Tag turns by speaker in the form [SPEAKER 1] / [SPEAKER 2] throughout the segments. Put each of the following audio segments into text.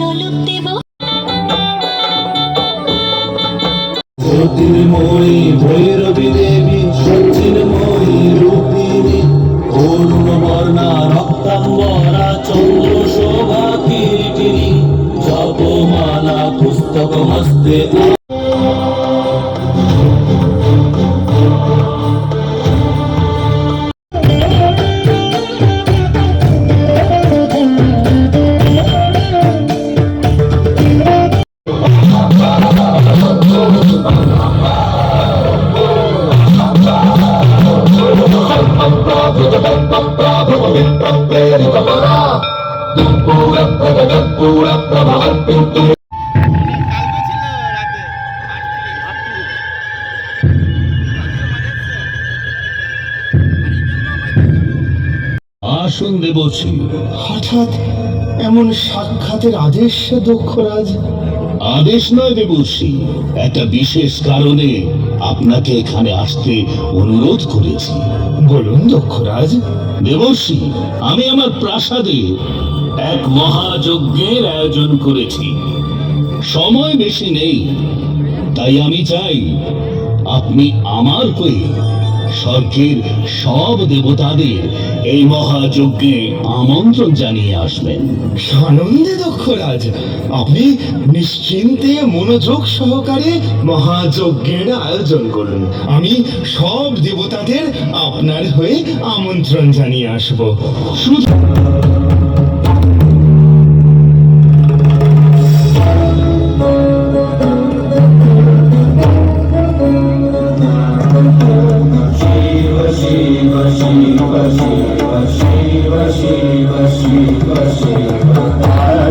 [SPEAKER 1] নলুক দেব।
[SPEAKER 2] জ্যোতির্ময়ী ভৈরবী দেবী সচিনময়ী রূপিণী অরুণ বর্ণা রক্তাম্বরা চন্দ্র শোভা কিরিটিনী জপমালা পুস্তক হস্তে আসুন দেবশ্রী
[SPEAKER 3] হঠাৎ এমন সাক্ষাতের আদেশ দক্ষরাজ
[SPEAKER 2] আদেশ নয় দেবশ্রী একটা বিশেষ কারণে আপনাকে এখানে আসতে অনুরোধ করেছি।
[SPEAKER 3] বলুন দক্ষরাজ।
[SPEAKER 2] দেবর্ষী আমি আমার প্রাসাদে এক মহাযজ্ঞের আয়োজন করেছি। সময় বেশি নেই তাই আমি চাই আপনি আমার হয়ে স্বর্গের সব দেবতাদের এই মহাযজ্ঞে আমন্ত্রণ জানিয়ে আসবেন।
[SPEAKER 3] সানন্দে দক্ষরাজ আপনি নিশ্চিন্তে মনোযোগ সহকারে মহাযজ্ঞের আয়োজন করুন। আমি সব দেবতাদের আপনার হয়ে আমন্ত্রণ জানিয়ে আসব।
[SPEAKER 2] শুধু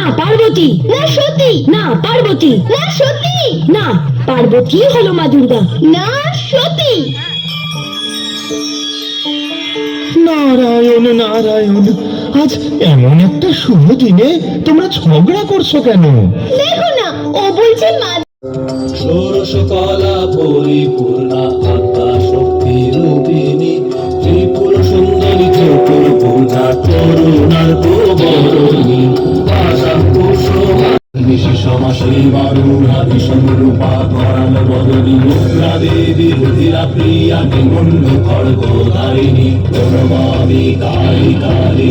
[SPEAKER 4] না পার্বতী। না সতী। না পার্বতী। না সতী। না পার্বতী হলো মা দুর্গা। না সতী।
[SPEAKER 3] নারায়ণ নারায়ণ আজ এমন একটা শুভ দিনে তোমরা ঝগড়া করছ কেন?
[SPEAKER 4] দেখো না ও বলছে মা
[SPEAKER 2] ষোড়শ কলা পরিপূর্ণা আত্মা নিশি সমাসী বারুণা ভীষণ রূপা করাল বদনী মুদ্রা দেবী রুধিরা প্রিয়া নিমুণ্ড খড়গ ধারিণী প্রণমামি কালী কালী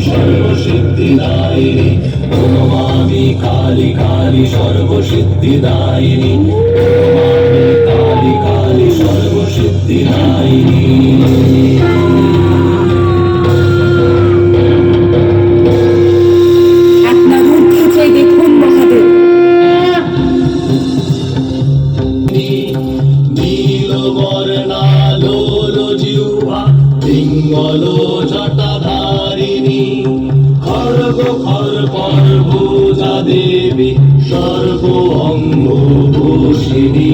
[SPEAKER 2] খর্গ খর্পর ভুজা দেবী সর্ব অঙ্গ ভূষিণী